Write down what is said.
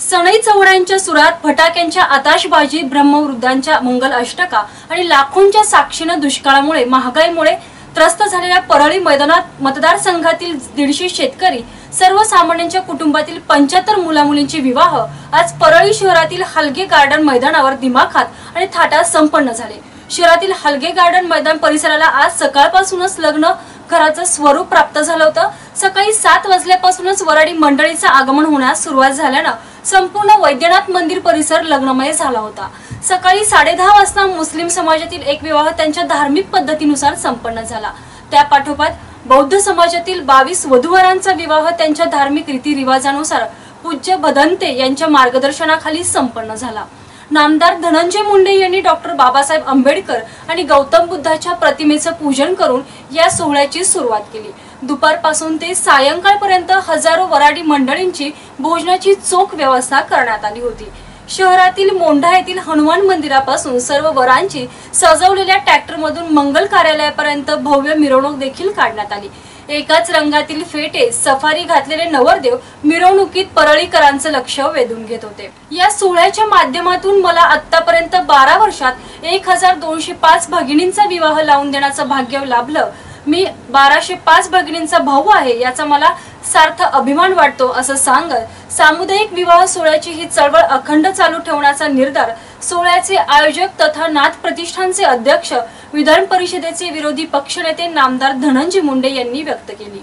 सनई चवड्यांच्या सुरात फटाक्यांच्या आताशबाजी ब्रह्मवृद्धांच्या मंगल अष्टका आणि लाखोंच्या साक्षीनं दुष्काळामुळे महागाईमुळे त्रस्त झालेल्या परळी मैदानात मतदारसंघातील दीडशे शेतकरी सर्वसामान्यांच्या कुटुंबातील पंच्याहत्तर मुलामुलींचे विवाह आज परळी शहरातील हलगे गार्डन मैदानावर दिमाखात आणि थाटात संपन्न झाले. शहरातील हलगे गार्डन मैदान परिसराला आज सकाळपासूनच लग्न घराचं स्वरूप प्राप्त झालं होतं. सकाळी सात वाजल्यापासूनच वराडी मंडळीचं आगमन होण्यास सुरुवात झाल्यानं संपूर्ण वैद्यनाथ मंदिर परिसर लग्नमय झाला होता. सकाळी साडेदहा वाजता मुस्लिम समाजातील एक विवाह त्यांच्या धार्मिक पद्धतीनुसार संपन्न झाला. त्या पाठोपाठ बौद्ध समाजातील बावीस वधूवरांचा विवाह त्यांच्या धार्मिक रीतिरिवाजानुसार पूज्य भदंते यांच्या मार्गदर्शनाखाली संपन्न झाला. नामदार धनंजय मुंडे यांनी डॉक्टर बाबासाहेब आंबेडकर आणि गौतम बुद्धाच्या प्रतिमेचं पूजन करून या सोहळ्याची सुरुवात केली. दुपारपासून ते सायंकाळपर्यंत हजारो वराडी मंडळींची भोजनाची चोख व्यवस्था करण्यात आली होती. शहरातील मोंढा येथील हनुमान मंदिरापासून सर्व वरांची सजवलेल्या ट्रॅक्टरमधून मंगल कार्यालयापर्यंत भव्य मिरवणूक देखील काढण्यात आली. एकाच रंगातील फेटे सफारी घातलेले नवरदेव मिरवणुकीत परळीकरांचं लक्ष वेधून घेत होते. या सोहळ्याच्या माध्यमातून मला आतापर्यंत बारा वर्षात एक हजार दोनशे पाच भगिनींचा विवाह लावून देण्याचं भाग्य लाभलं. मी बाराशे पाच भगिनींचा भाऊ आहे याचा मला सार्थ अभिमान वाटतो असं सांगत सामुदायिक विवाह सोहळ्याची ही चळवळ अखंड चालू ठेवण्याचा निर्धार सोहळ्याचे आयोजक तथा नाथ प्रतिष्ठानचे अध्यक्ष विधान परिषदेचे विरोधी पक्षनेते नामदार धनंजय मुंडे यांनी व्यक्त केली.